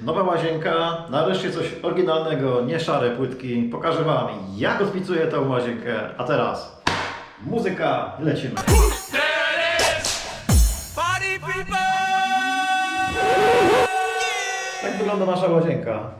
nowa łazienka, nareszcie coś oryginalnego, nie szare płytki. Pokażę Wam, jak odpicuję tą łazienkę. A teraz muzyka, lecimy. Tak wygląda nasza łazienka.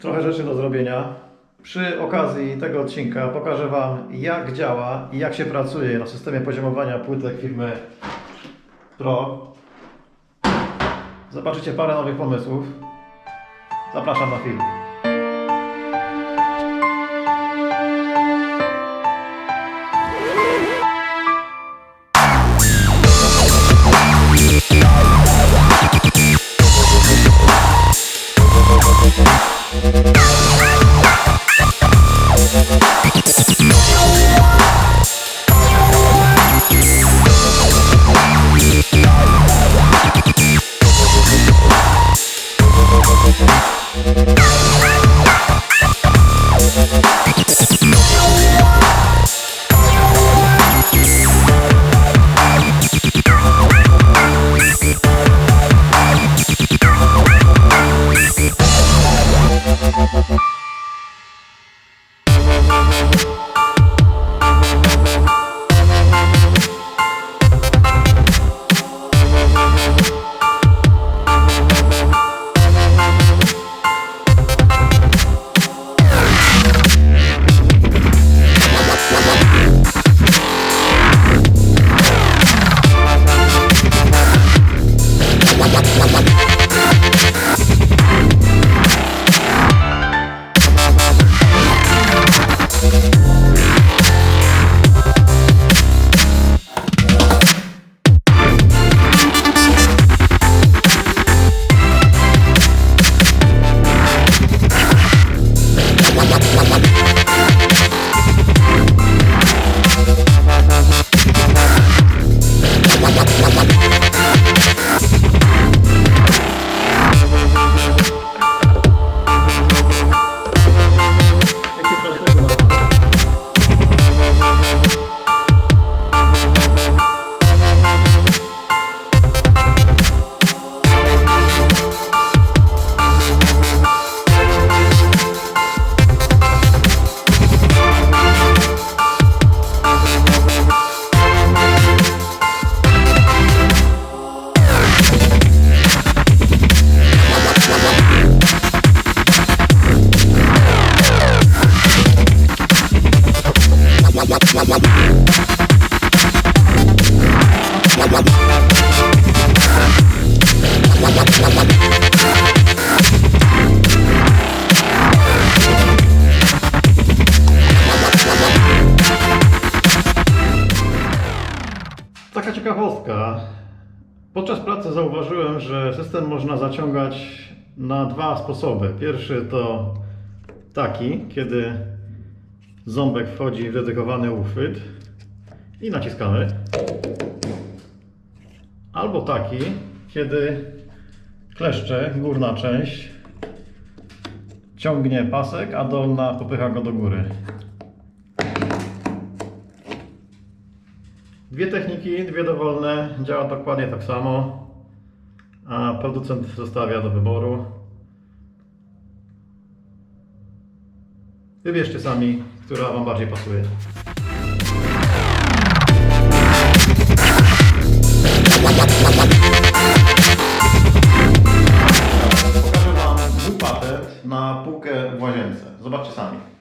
Trochę rzeczy do zrobienia. Przy okazji tego odcinka pokażę Wam, jak działa i jak się pracuje na systemie poziomowania płytek firmy Pro. Zobaczycie parę nowych pomysłów. Zapraszam na film. Taka ciekawostka. Podczas pracy zauważyłem, że system można zaciągać na dwa sposoby. Pierwszy to taki, kiedy ząbek wchodzi w dedykowany uchwyt i naciskamy. Albo taki, kiedy kleszcze, górna część ciągnie pasek, a dolna popycha go do góry. Dwie techniki, dwie dowolne, działa dokładnie tak samo, a producent zostawia do wyboru. Wybierzcie sami, która Wam bardziej pasuje. Pokażę Wam mój na półkę w łazience. Zobaczcie sami.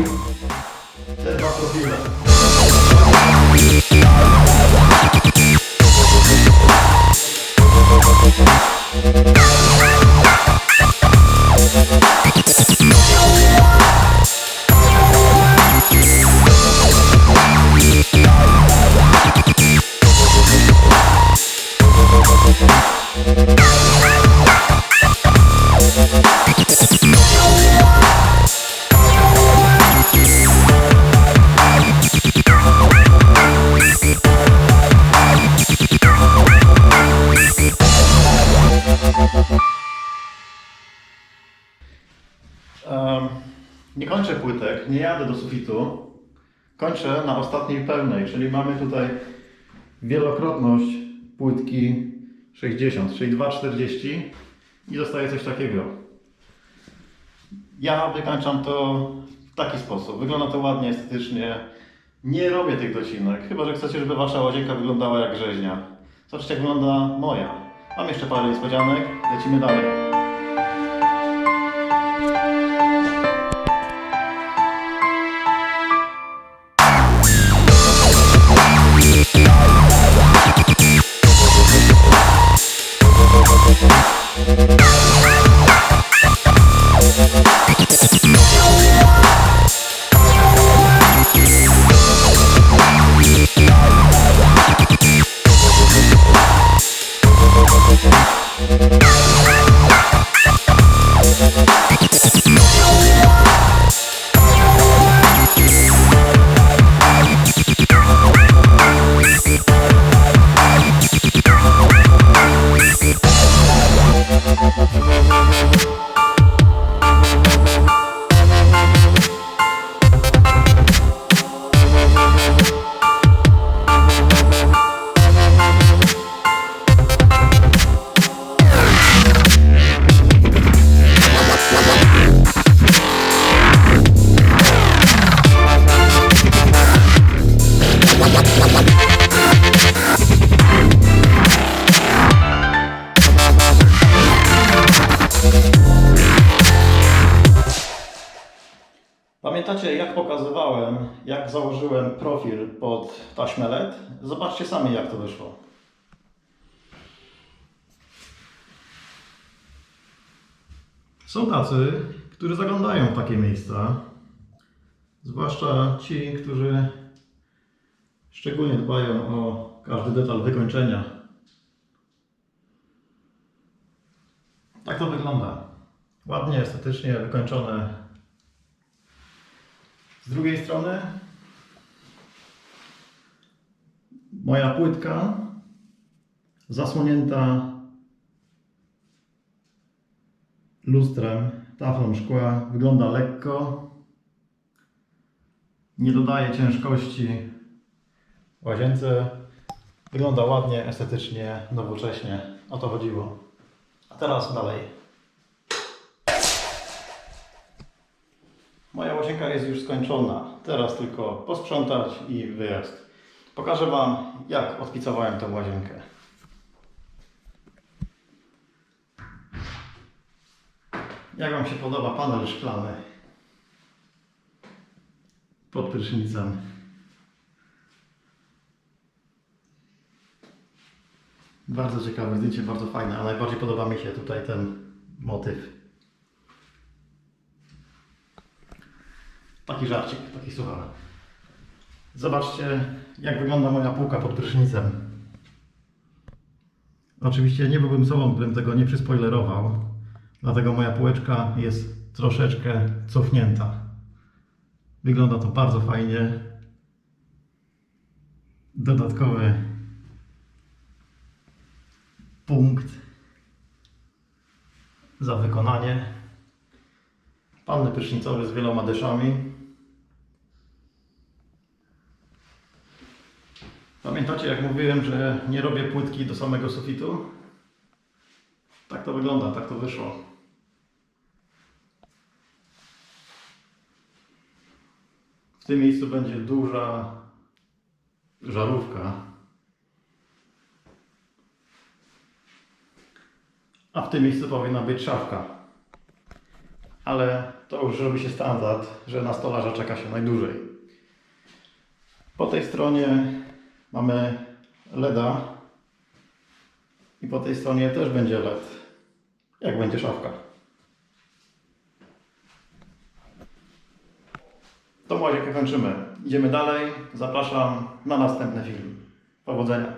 Te dwa profile. Um, nie kończę płytek, nie jadę do sufitu. Kończę na ostatniej pełnej, czyli mamy tutaj wielokrotność płytki 60, czyli 2,40 i dostaję coś takiego. Ja wykańczam to w taki sposób. Wygląda to ładnie, estetycznie. Nie robię tych docinek, chyba że chcecie, żeby wasza łazienka wyglądała jak rzeźnia. Zobaczcie, jak wygląda moja. Mam jeszcze parę niespodzianek, lecimy dalej. Pamiętacie, pokazywałem, jak założyłem profil pod taśmę LED? Zobaczcie sami, jak to wyszło. Są tacy, którzy zaglądają w takie miejsca, zwłaszcza ci, którzy szczególnie dbają o każdy detal wykończenia. Tak to wygląda. Ładnie, estetycznie wykończone z drugiej strony moja płytka zasłonięta lustrem, taflą szkła, wygląda lekko. Nie dodaje ciężkości łazience. Wygląda ładnie, estetycznie, nowocześnie. O to chodziło. A teraz dalej. Moja łazienka jest już skończona. Teraz tylko posprzątać i wyjazd. Pokażę Wam, jak odpicowałem tę łazienkę. Jak Wam się podoba panel szklany pod prysznicem? Bardzo ciekawe zdjęcie, bardzo fajne, a najbardziej podoba mi się tutaj ten motyw. Taki żarcik, taki suchar. Zobaczcie, jak wygląda moja półka pod prysznicem. Oczywiście nie byłbym sobą, gdybym tego nie przyspoilerował. Dlatego moja półeczka jest troszeczkę cofnięta. Wygląda to bardzo fajnie. Dodatkowy punkt za wykonanie. Panny prysznicowy z wieloma dyszami. Pamiętacie jak mówiłem, że nie robię płytki do samego sufitu? Tak to wygląda, tak to wyszło. W tym miejscu będzie duża żarówka. A w tym miejscu powinna być szafka. Ale to już robi się standard, że na stolarza czeka się najdłużej. Po tej stronie mamy LEDa i po tej stronie też będzie LED, jak będzie szafka. Tą łazienkę kończymy. Idziemy dalej. Zapraszam na następny film. Powodzenia.